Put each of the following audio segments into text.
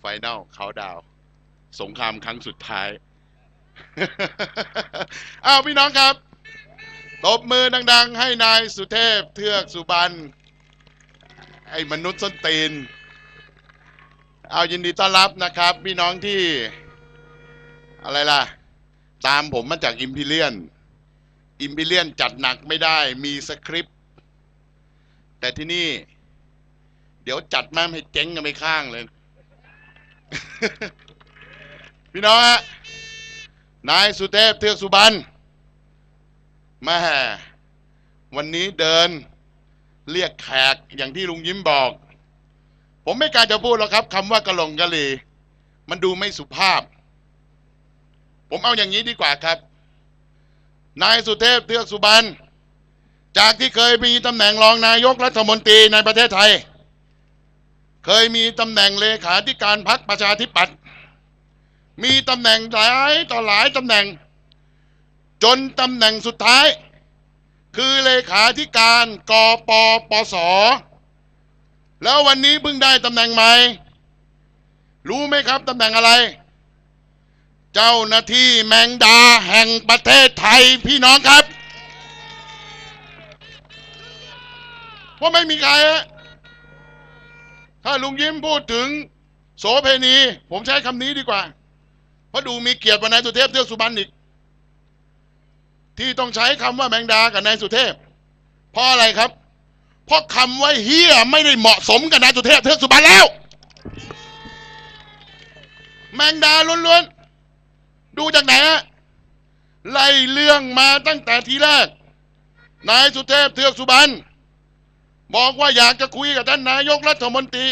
ไฟแนลเขาดาวสงครามครั้งสุดท้าย อ้าวพี่น้องครับ ตบมือดัง ๆ ให้นายสุเทพเทือกสุบรรณไอ้มนุษย์ส้นตีน เอายินดีต้อนรับนะครับ พี่น้องที่ อะไรล่ะ ตามผมมาจากอิมพีเรียน อิมพีเรียนจัดหนักไม่ได้มีสคริปต์ แต่ที่นี่ เดี๋ยวจัดแม่ให้เจ๊งกันไปข้างเลย พี่น้องฮะนายสุเทพเทือกสุบรรณแม่วันนี้เดินเรียกแขกอย่างที่ลุงยิ้มบอก ผมไม่กล้าจะพูดหรอกครับคำว่ากะหลงกะหลีมันดูไม่สุภาพ ผมเอาอย่างนี้ดีกว่าครับ นายสุเทพเทือกสุบรรณจากที่เคยมีตำแหน่งรองนายกรัฐมนตรีในประเทศไทย เคยมีตำแหน่งเลขาธิการพรรคประชาธิปัตย์มีตำแหน่งหลายต่อหลายตำแหน่ง จนตำแหน่งสุดท้าย คือเลขาธิการกปปส แล้ววันนี้เพิ่งได้ตำแหน่งใหม่ รู้ไหมครับตำแหน่งอะไร เจ้าหน้าที่แมงดาแห่งประเทศไทยพี่น้องครับว่าไม่มีใครฮะ ถ้าลุงยิ้มพูดถึงโสเพณี ผมใช้คำนี้ดีกว่า เพราะดูมีเกียรติกว่านายสุเทพเทือกสุบรรณอีก ที่ต้องใช้คำว่าแมงดากับนายสุเทพ เพราะอะไรครับ เพราะคำว่าเฮียไม่ได้เหมาะสมกับนายสุเทพเทือกสุบรรณแล้ว แมงดาล้วนๆ ดูจากไหนฮะไล่เรื่องมาตั้งแต่ทีแรก นายสุเทพเทือกสุบรรณ บอกว่าอยากจะคุยกับท่านนายกรัฐมนตรี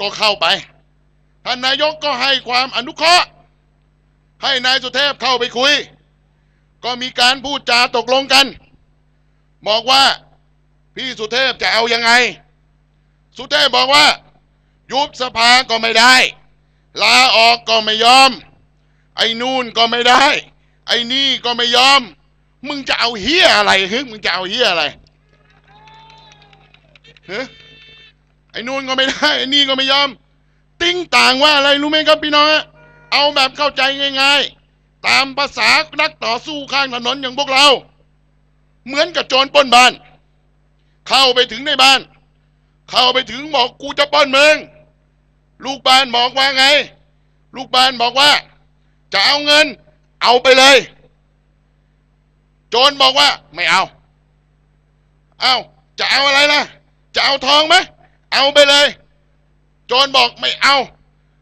ก็เข้าไป ท่านนายกก็ให้ความอนุเคราะห์ ให้นายสุเทพเข้าไปคุย ก็มีการพูดจาตกลงกัน บอกว่าพี่สุเทพจะเอายังไง สุเทพบอกว่า ยุบสภาก็ไม่ได้ ลาออกก็ไม่ยอม ไอ้นู่นก็ไม่ได้ ไอ้นี่ก็ไม่ยอม มึงจะเอาเฮียอะไรฮึมึงจะเอาเฮียอะไร ฮะไอ้นู่นก็ไม่ได้ไอ้นี่ก็ไม่ยอม ติ้งต่างว่าอะไรรู้ไหมครับพี่น้องเอาแบบเข้าใจง่าย ๆ ตามภาษานักต่อสู้ข้างถนนอย่างพวกเรา เหมือนกับโจรปล้นบ้าน เข้าไปถึงในบ้าน เข้าไปถึงบอกกูจะปล้นมึงลูกบ้านบอกว่าไง ลูกบ้านบอกว่า จะเอาเงิน เอาไปเลย โจรบอกว่า ไม่เอา เอาจะเอาอะไรล่ะ จะเอาทองไหมเอาไปเลย โจรบอกไม่เอา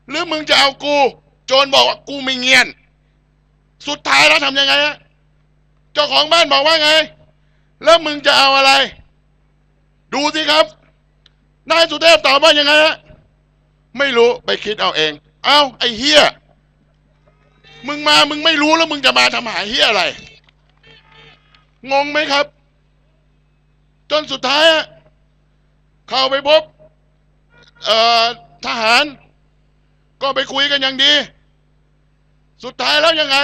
หรือมึงจะเอากู โจรบอกว่ากูไม่เงียน สุดท้ายแล้วทำยังไงฮะเจ้าของบ้านบอกว่าไง แล้วมึงจะเอาอะไร ดูสิครับนายสุเทพตอบว่ายังไงฮะไม่รู้ไปคิดเอาเอง เอาไอ้เฮียมึงมามึงไม่รู้แล้วมึงจะมาทำหาเฮียอะไร งงไหมครับ จนสุดท้ายอะ เข้าไปพบทหาร ก็ไปคุยกันอย่างดี สุดท้ายแล้วยังไง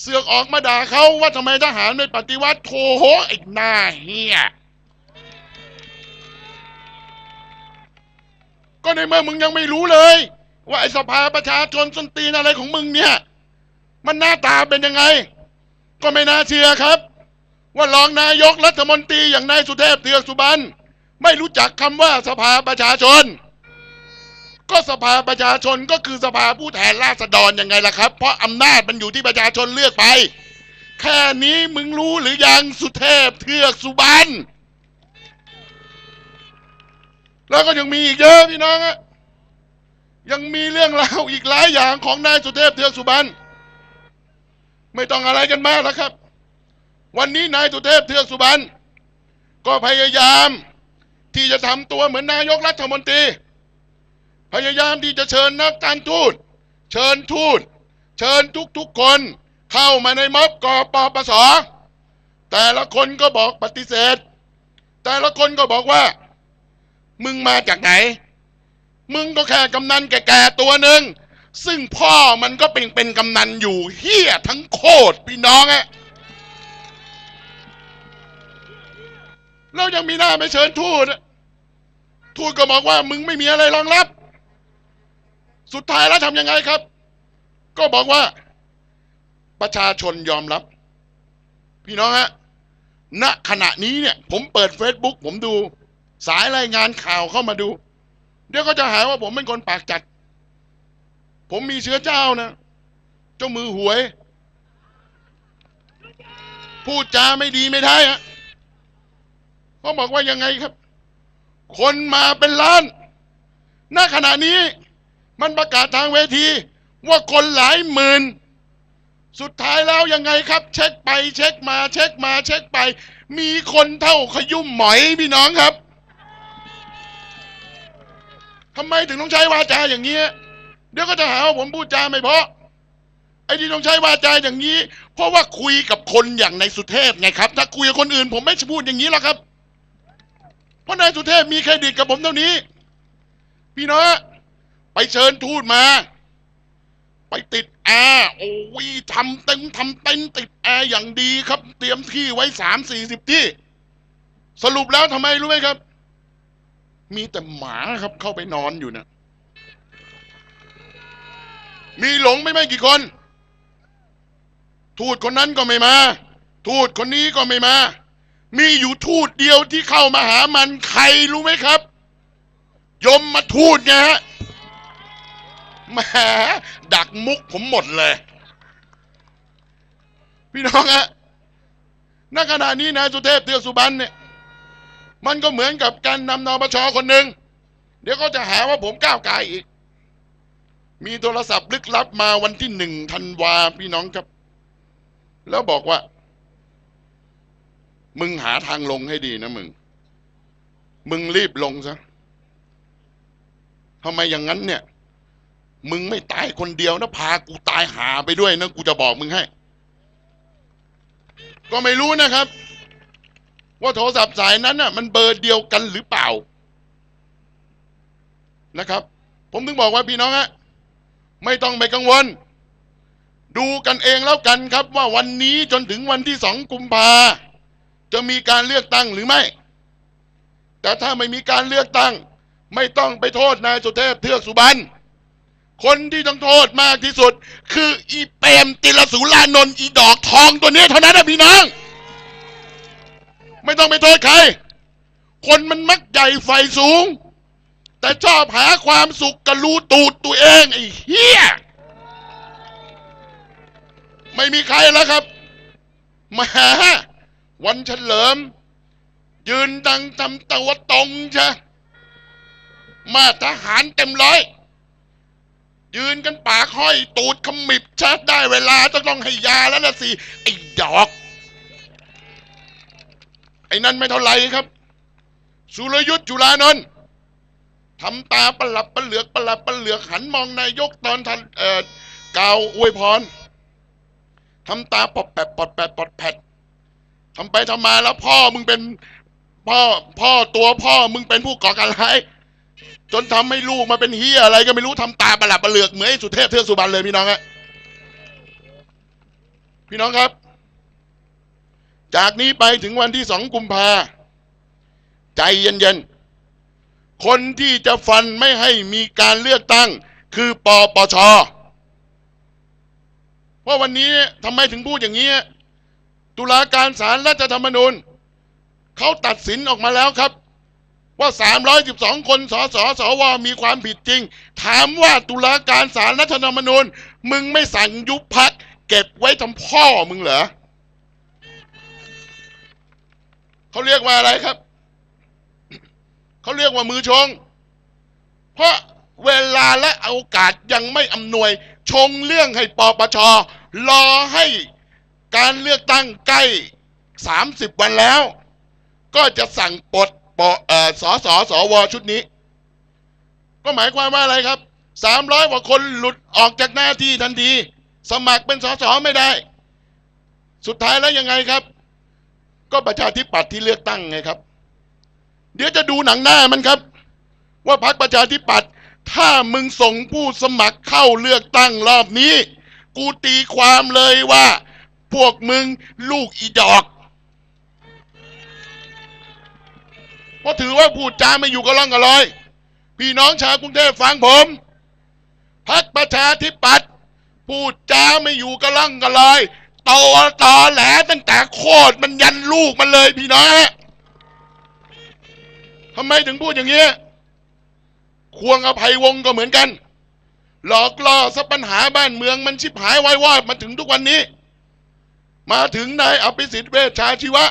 เสือกออกมาด่าเขาว่าทำไมทหารไม่ปฏิวัติโถโหไอ้หน้าเฮียก็ในเมื่อมึงยังไม่รู้เลย ว่าไอ้สภาประชาชนส้นตีนอะไรของมึงเนี่ย มันหน้าตาเป็นยังไง ก็ไม่น่าเชื่อครับ ว่ารองนายกรัฐมนตรีอย่างนายสุเทพเทือกสุบรรณ ไม่รู้จักคำว่าสภาประชาชน ก็สภาประชาชนก็คือสภาผู้แทนราษฎรยังไงล่ะครับ เพราะอำนาจมันอยู่ที่ประชาชนเลือกไป แค่นี้มึงรู้หรือยังสุเทพเทือกสุบรรณแล้วก็ยังมีอีกเยอะพี่น้องอะยังมีเรื่องราวอีกหลายอย่างของนายสุเทพเทือกสุบรรณไม่ต้องอะไรกันมากแล้วครับ วันนี้นายสุเทพเทือกสุบรรณก็พยายาม ที่จะทำตัวเหมือนนายกรัฐมนตรี พยายามที่จะเชิญนักการทูต เชิญทูต เชิญทุกๆคน เข้ามาในม็อบกปปส แต่ละคนก็บอกปฏิเสธ แต่ละคนก็บอกว่า มึงมาจากไหน มึงก็แค่กำนันแก่ๆตัวหนึ่งซึ่งพ่อมันก็เป็นเป็นกำนันอยู่เฮี้ยทั้งโคตรพี่น้องอะ แล้วยังมีหน้าไปเชิญทูตทูตก็บอกว่ามึงไม่มีอะไรรองรับ สุดท้ายแล้วทำยังไงครับ ก็บอกว่า ประชาชนยอมรับ พี่น้องฮะณขณะนี้เนี่ย ผมเปิด Facebook ผมดู สายรายงานข่าวเข้ามาดู เดี๋ยวก็จะหาว่าผมเป็นคนปากจัด ผมมีเชื้อเจ้านะ เจ้ามือหวย พูดจาไม่ดีไม่ได้ฮะ เขาบอกว่ายังไงครับ คนมาเป็นล้าน ณ ขณะนี้มันประกาศทางเวที ว่าคนหลายหมื่น สุดท้ายแล้วยังไงครับ เช็คไปเช็คมา เช็คมาเช็คไป มีคนเท่าขยุ่มหมอยพี่น้องครับทำไมถึงต้องใช้วาจาอย่างนี้ เดี๋ยวก็จะหาว่าผมพูดจาไม่เพราะไอ้ที่ต้องใช้วาจาอย่างนี้ เพราะว่าคุยกับคนอย่างในสุเทพไงครับ ถ้าคุยกับคนอื่น ผมไม่พูดอย่างนี้หรอกครับ ราะนายสุเทพมีเครดิตกับผมเท่านี้ พี่น้องไปเชิญทูตมา ไปติดแอร์โอ้ยทำเต็มทำเต็นติดแอร์อย่างดีครับ เตรียมที่ไว้สามสี่สิบที่ สรุปแล้วทำไมรู้ไหมครับ มีแต่หมาครับเข้าไปนอนอยู่นะมีหลงไม่ไม่กี่คน ทูตคนนั้นก็ไม่มา ทูตคนนี้ก็ไม่มา มีอยู่ทูตเดียวที่เข้ามาหามันใครรู้ไหมครับ ยมมาทูตไงฮะแหมดักมุกผมหมดเลย พี่น้องฮะณขณะนี้นายสุเทพเทือสุบรรเนี่ย มันก็เหมือนกับการนำนปชคนหนึ่งเดี๋ยวก็จะหาว่าผมก้าวไกลอีก มีโทรศัพท์ลึกลับมาวันที่หนึ่งธันวาพี่น้องครับ แล้วบอกว่า มึงหาทางลงให้ดีนะมึง มึงรีบลงซะทำไมอย่างนั้นเนี่ย มึงไม่ตายคนเดียวนะพากูตายหาไปด้วยนะกูจะบอกมึงให้ ก็ไม่รู้นะครับ ว่าโทรศัพท์สายนั้นน่ะ มันเบอร์เดียวกันหรือเปล่านะครับ ผมถึงบอกว่าพี่น้องฮะไม่ต้องไปกังวล ดูกันเองแล้วกันครับ ว่าวันนี้จนถึงวันที่สองกุมภา จะมีการเลือกตั้งหรือไม่ แต่ถ้าไม่มีการเลือกตั้ง ไม่ต้องไปโทษนายสุเทพเทือกสุบรรณคนที่ต้องโทษมากที่สุด คืออีเปมติลสุรานนท์อีดอกทองตัวนี้เท่านั้นนะพี่น้อง ไม่ต้องไปโทษใคร คนมันมักใหญ่ไฟสูง แต่ชอบหาความสุขกับรูตูดตัวเองไอ้เหี้ยไม่มีใครแล้วครับมา วันเฉลิม ยืนดังทำตัวตรงใช่มาทหารเต็มร้อย ยืนกันปากห้อย ตูดขมิบชัดได้เวลาจะต้องให้ยาแล้วนะสิ ไอ้ดอก ไอ้นั่นไม่เท่าไหร่ครับ สุรยุทธ์จุลานนท์ทำตาประหลับประเหลือกประหลับประเหลือกหันมองนายกตอนทันเอ่อกล่าวอวยพรทำตาปอดแปดปอดแปดปอดแผด ทำไปทำมาแล้วพ่อมึงเป็นพ่อพ่อตัวพ่อมึงเป็นผู้ก่อการร้ายจนทำให้ลูกมาเป็นเฮียอะไรก็ไม่รู้ทำตาประหลับประเหลือกเหมือนไอ้สุเทพเทือกสุบรรณเลยพี่น้องฮะพี่น้องครับ จากนี้ไปถึงวันที่สองกุมภาใจเย็นๆ คนที่จะฟันไม่ให้มีการเลือกตั้ง คือปปชเพราะวันนี้ทำไมถึงพูดอย่างนี้ ตุลาการศาลรัฐธรรมนูญเขาตัดสินออกมาแล้วครับ ว่า 312 คนสสสวมีความผิดจริง ถามว่าตุลาการศาลรัฐธรรมนูญ มึงไม่สั่งยุบพักเก็บไว้ทำพ่อมึงเหรอเขาเรียกว่าอะไรครับ เขาเรียกว่ามือชง เพราะเวลาและโอกาสยังไม่อำนวย ชงเรื่องให้ปปชรอให้ การเลือกตั้งใกล้ 30 วันแล้ว ก็จะสั่งปลดปอ่อสสสวชุดนี้ ก็หมายความว่าอะไรครับ 300กว่าคนหลุดออกจากหน้าที่ทันที สมัครเป็นสสไม่ได้ สุดท้ายแล้วยังไงครับ ก็ประชาธิปัตย์ที่เลือกตั้งไงครับ เดี๋ยวจะดูหนังหน้ามันครับ ว่าพรรคประชาธิปัตย์ถ้ามึงส่งผู้สมัครเข้าเลือกตั้งรอบนี้ กูตีความเลยว่า พวกมึงลูกอีดอกเพราะถือว่าพูดจาไม่อยู่กับร่องกับรอย พี่น้องชาวกรุงเทพฟังผมพักประชาธิปัตย์พูดจาไม่อยู่กับระลังกระลอยตอตอแหลตั้งแต่โคตรมันยันลูกมันเลยพี่น้องฮะทำไมถึงพูดอย่างนี้ควงอภัยวงก็เหมือนกัน หลอกล่อซะปัญหาบ้านเมืองมันชิบหายไว้วอดมาถึงทุกวันนี้ มาถึงนายอภิสิทธิ์เวชชาชีวะ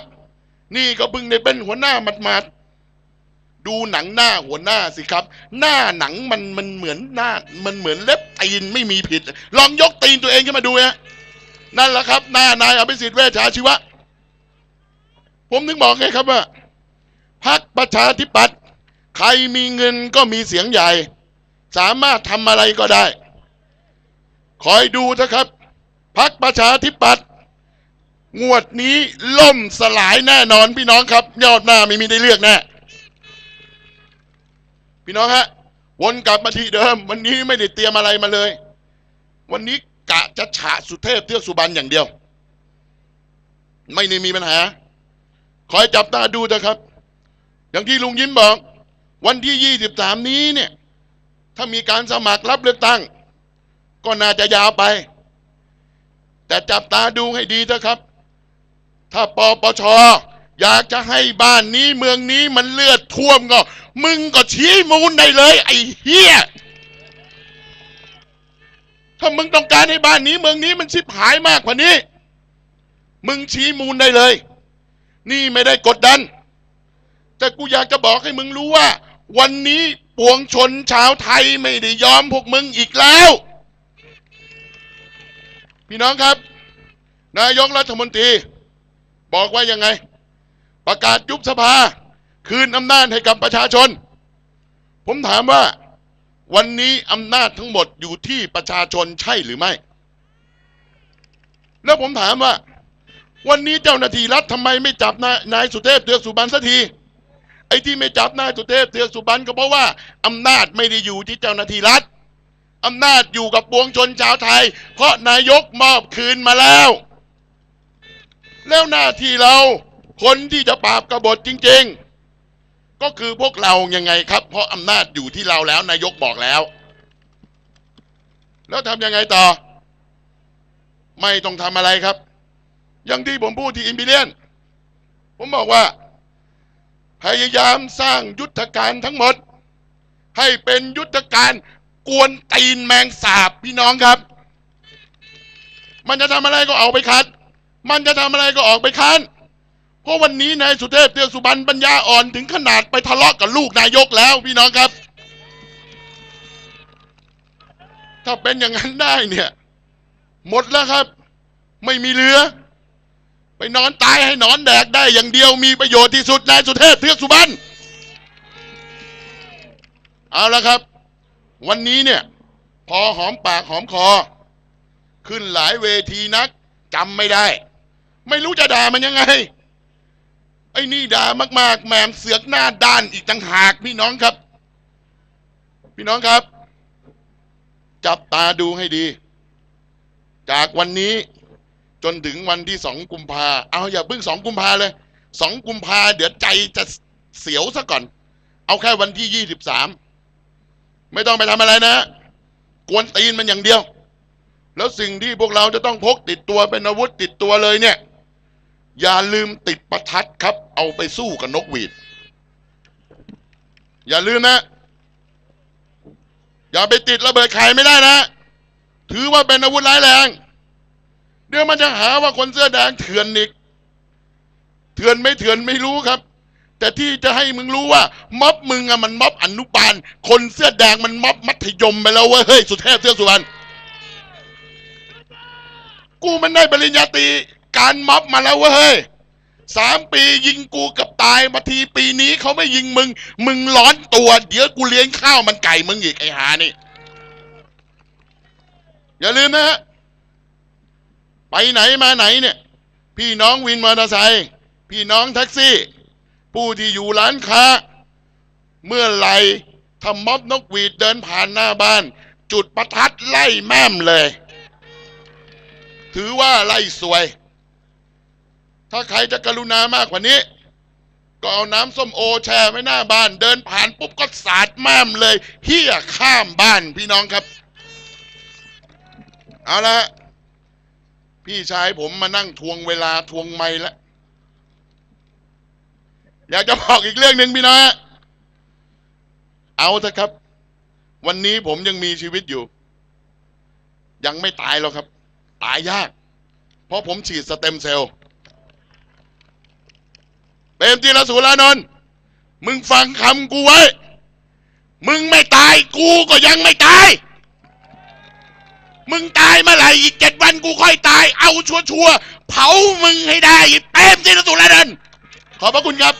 นี่ก็เพิ่งได้เป็นหัวหน้ามาดๆดูหนังหน้าหัวหน้าสิครับ หน้าหนังมันมันเหมือนหน้า มันเหมือนเล็บตีนไม่มีผิด ลองยกตีนตัวเองขึ้นมาดูฮะนั่นแหละครับ หน้านายอภิสิทธิ์เวชชาชีวะ ผมถึงบอกไงครับว่าพักประชาธิปัตย์ใครมีเงินก็มีเสียงใหญ่ สามารถทำอะไรก็ได้ คอยดูนะครับพักประชาธิปัตย์ งวดนี้ล่มสลายแน่นอนพี่น้องครับ ยอดหน้าไม่มีได้เลือกแน่พี่น้องฮะ วนกลับมาที่เดิม วันนี้ไม่ได้เตรียมอะไรมาเลย วันนี้กะจะฉะสุเทพเทือกสุบรรณอย่างเดียว ไม่ได้มีปัญหา คอยจับตาดูนะครับ อย่างที่ลุงยิ้มบอก วันที่ยี่สิบสามนี้เนี่ย ถ้ามีการสมัครรับเลือกตั้ง ก็น่าจะยาวไป แต่จับตาดูให้ดีนะครับ ถ้าปปชอยากจะให้บ้านนี้เมืองนี้มันเลือดท่วมก็ มึงก็ชี้มูลได้เลย ไอ้เฮียถ้ามึงต้องการให้บ้านนี้ เมืองนี้มันชิบหายมากกว่านี้ มึงชี้มูลได้เลย นี่ไม่ได้กดดัน แต่กูอยากจะบอกให้มึงรู้ว่า วันนี้ปวงชนชาวไทยไม่ได้ยอมพวกมึงอีกแล้ว พี่น้องครับ นายกรัฐมนตรี บอกว่ายังไง ประกาศยุบสภา คืนอำนาจให้กับประชาชน ผมถามว่าวันนี้อำนาจทั้งหมดอยู่ที่ประชาชนใช่หรือไม่ แล้วผมถามว่า วันนี้เจ้าหน้าที่รัฐทำไมไม่จับนายนายสุเทพเทือกสุบรรณสักทีไอ้ที่ไม่จับนายสุเทพเทือกสุบรรณก็เพราะว่าอำนาจไม่ได้อยู่ที่เจ้าหน้าที่รัฐอำนาจอยู่กับปวงชนชาวไทย เพราะนายกมอบคืนมาแล้ว แล้วหน้าที่เราคนที่จะปราบกบฏจริง ๆ ก็คือพวกเรายังไงครับ เพราะอำนาจอยู่ที่เราแล้วนายกบอกแล้ว แล้วทำยังไงต่อ ไม่ต้องทำอะไรครับ อย่างที่ผมพูดที่อินบิเลียน ผมบอกว่า พยายามสร้างยุทธการทั้งหมด ให้เป็นยุทธการกวนตีนแมงสาบพี่น้องครับ มันจะทำอะไรก็ออกไปคัด มันจะทำอะไรก็ออกไปค้านเพราะวันนี้นายสุเทพเตือกสุบรรณปัญญาอ่อนถึงขนาดไปทะเลาะกับลูกนายกแล้วพี่น้องครับ ถ้าเป็นอย่างนั้นได้เนี่ย หมดแล้วครับ ไม่มีเหลือ ไปนอนตายให้นอนแดกได้อย่างเดียวมีประโยชน์ที่สุดนายสุเทพเทือกสุบรรณเอาละครับ วันนี้เนี่ย พอหอมปากหอมคอ ขึ้นหลายเวทีนักจำไม่ได้ ไม่รู้จะด่ามันยังไง ไอ้นี่ด่ามาก ๆแหมมเสือกหน้าด้านอีกต่างหากพี่น้องครับ พี่น้องครับ จับตาดูให้ดี จากวันนี้จนถึงวันที่สองกุมภาเอาอย่าเพิ่งสองกุมภาเลยสองกุมภาเดี๋ยวใจจะเสียวซะก่อน เอาแค่วันที่ยี่สิบสามไม่ต้องไปทำอะไรนะกวนตีนมันอย่างเดียว แล้วสิ่งที่พวกเราจะต้องพกติดตัวเป็นอาวุธติดตัวเลยเนี่ย อย่าลืมติดประทัดครับ เอาไปสู้กับนกหวีด อย่าลืมนะ อย่าไปติดระเบิดไข่ไม่ได้นะ ถือว่าเป็นอาวุธร้ายแรง เดี๋ยวมันจะหาว่าคนเสื้อแดงเถื่อนอีก เถื่อนไม่เถื่อนไม่รู้ครับ แต่ที่จะให้มึงรู้ว่า ม็อบมึงอะมันม็อบอนุบาล คนเสื้อแดงมันม็อบมัธยมไปแล้วเว้ยเฮ้ยสุเทพเสื้อสุวรรณกูมันได้ปริญญาตรี การม็อบมาแล้วเว้ยสามปียิงกูกับตายมาทีปีนี้เขาไม่ยิงมึง มึงร้อนตัว เดี๋ยวกูเลี้ยงข้าวมันไก่มึงอีกไอ้หานี่ อย่าลืมนะฮะไปไหนมาไหนเนี่ย พี่น้องวินมอเตอร์ไซค์พี่น้องแท็กซี่ ผู้ที่อยู่ร้านค้า เมื่อไหร่ทำม็อบนกหวีดเดินผ่านหน้าบ้าน จุดประทัดไล่แม่มเลย ถือว่าไล่สวย ถ้าใครจะกรุณามากกว่านี้ ก็เอาน้ำส้มโอแช่ไว้หน้าบ้าน เดินผ่านปุ๊บก็สาดแม่มเลยเฮี้ยข้ามบ้านพี่น้องครับ เอาละพี่ชายผมมานั่งทวงเวลาทวงไม่ล้วอยากจะบอกอีกเรื่องหนึ่งพี่น้อยฮะเอาเถอะครับ วันนี้ผมยังมีชีวิตอยู่ ยังไม่ตายหรอกครับ ตายยาก เพราะผมฉีดสเต็มเซลล์ เปรมจีรสุรานนท์มึงฟังคำกูไว้ มึงไม่ตายกูก็ยังไม่ตาย มึงตายเมื่อไหร่อีกเจ็ดวันกูค่อยตาย เอาชัวร์ๆเผามึงให้ได้เปรมจีรสุรานนท์ขอบพระคุณครับ